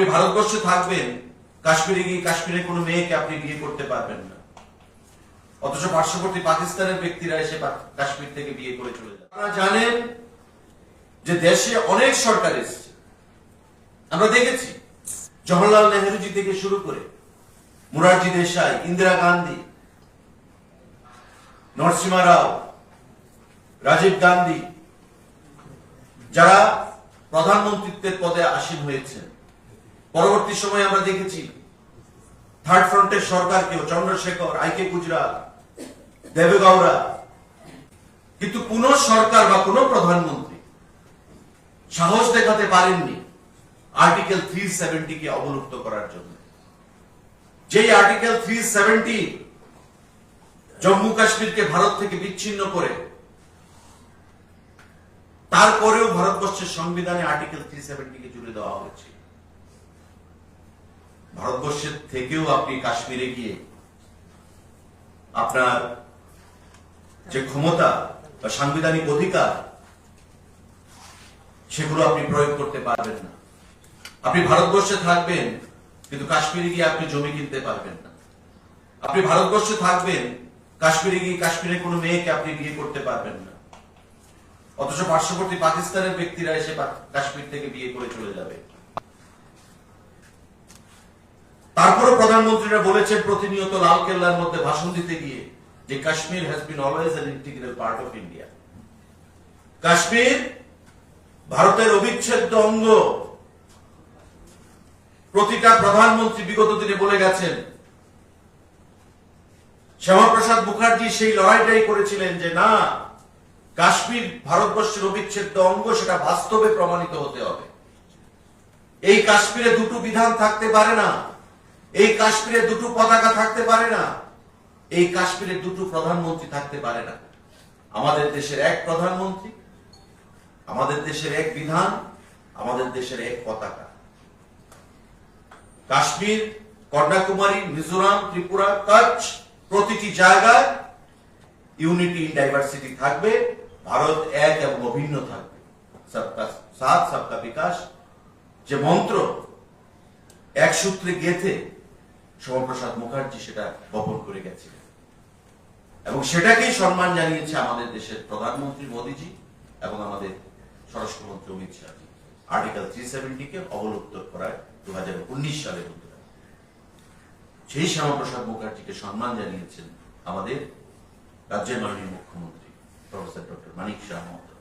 আপনি ভারতবর্ষে থাকবেন, কাশ্মীরে গিয়ে কাশ্মীরে কোনো মেয়েকে আপনি বিয়ে করতে পারবেন না। অথচ পার্শ্ববর্তী পাকিস্তানের ব্যক্তিরা এসে কাশ্মীর থেকে বিয়ে করে চলে যায় আপনারা জানেন যে দেশে অনেক সরকার এসেছে। আমরা দেখেছি, জওহরলাল নেহরুজি থেকে শুরু করে মুরারজি দেশাই, ইন্দিরা গান্ধী, নরসিমা রাও, রাজীব গান্ধী, যারা প্রধানমন্ত্রীত্বের পদে আসীন হয়েছেন। পরবর্তী সময়ে আমরা দেখেছি থার্ড ফ্রন্টের সরকারকেও চন্দ্রশেখর আইকে গুজরাট, দেবেগৌড়া। কিন্তু কোন সরকার বা কোন প্রধানমন্ত্রী সাহস দেখাতে পারেননি আর্টিকেল থ্রি সেভেন্টি কে অবলুপ্ত করার জন্য। যেই আর্টিকেল থ্রি সেভেন্টি জম্মু কাশ্মীরকে ভারত থেকে বিচ্ছিন্ন করে, তারপরেও ভারতবর্ষের সংবিধানে আর্টিকেল থ্রি সেভেন্টিকে জুড়ে দেওয়া হয়েছে। ভারতবর্ষের থেকেও আপনি কাশ্মীরে গিয়ে আপনার যে ক্ষমতা বা সাংবিধানিক অধিকার, সেগুলো আপনি প্রয়োগ করতে পারবেন না। আপনি ভারতবর্ষে থাকবেন, কিন্তু কাশ্মীরে গিয়ে আপনি জমি কিনতে পারবেন না। আপনি ভারতবর্ষে থাকবেন, কাশ্মীরে গিয়ে কাশ্মীরে কোনো মেয়েকে আপনি বিয়ে করতে পারবেন না। অথচ পার্শ্ববর্তী পাকিস্তানের ব্যক্তিরা এসে কাশ্মীর থেকে বিয়ে করে চলে যাবে। তারপরে প্রধানমন্ত্রীরা বলেছেন প্রতিনিয়ত লাল কেল্লার মধ্যে ভাষণ দিতে গিয়ে যে Kashmir has been always an integral part of India Kashmir ভারতের অবিচ্ছেদ্য অঙ্গ। প্রতিটা প্রধানমন্ত্রী বিগত দিনে বলে গেছেন, শ্যামাপ্রসাদ মুখার্জি সেই লড়াইটাই করেছিলেন যে না, কাশ্মীর ভারতবর্ষের অবিচ্ছেদ্য অঙ্গ, সেটা বাস্তবে প্রমাণিত হতে হবে। এই কাশ্মীরে দুটো বিধান থাকতে পারে না। এই কাশ্মীরে দুটো পতাকা থাকতে পারে না। এই কাশ্মীরে দুটো প্রধানমন্ত্রী থাকতে পারে না। আমাদের দেশের এক প্রধানমন্ত্রী, আমাদের দেশের এক বিধান, আমাদের দেশের এক পতাকা। কাশ্মীর, কন্যাকুমারী, মিজোরাম, ত্রিপুরা, কচ্ছ প্রতিটি জায়গায় ইউনিটি ইন ডাইভার্সিটি থাকবে, ভারত এক এবং অভিন্ন থাকবে। সবকা সাথ, সবকা বিকাশ, যে মন্ত্র এক সূত্রে গেথে শ্যামাপ্রসাদ মুখার্জি সেটা বপন করে গেছিলেন। এবং সেটাকেই সম্মান জানিয়েছে আমাদের দেশের প্রধানমন্ত্রী মোদীজি এবং আমাদের স্বরাষ্ট্রমন্ত্রী Amit Shahji. Article three seventy কে অবলুপ্ত করায় দু হাজার উনিশ সালে সেই শ্যামাপ্রসাদ মুখার্জিকে সম্মান জানিয়েছেন আমাদের রাজ্যের মাননীয় মুখ্যমন্ত্রী প্রফেসর ডক্টর মানিক শাহ মহোদয়।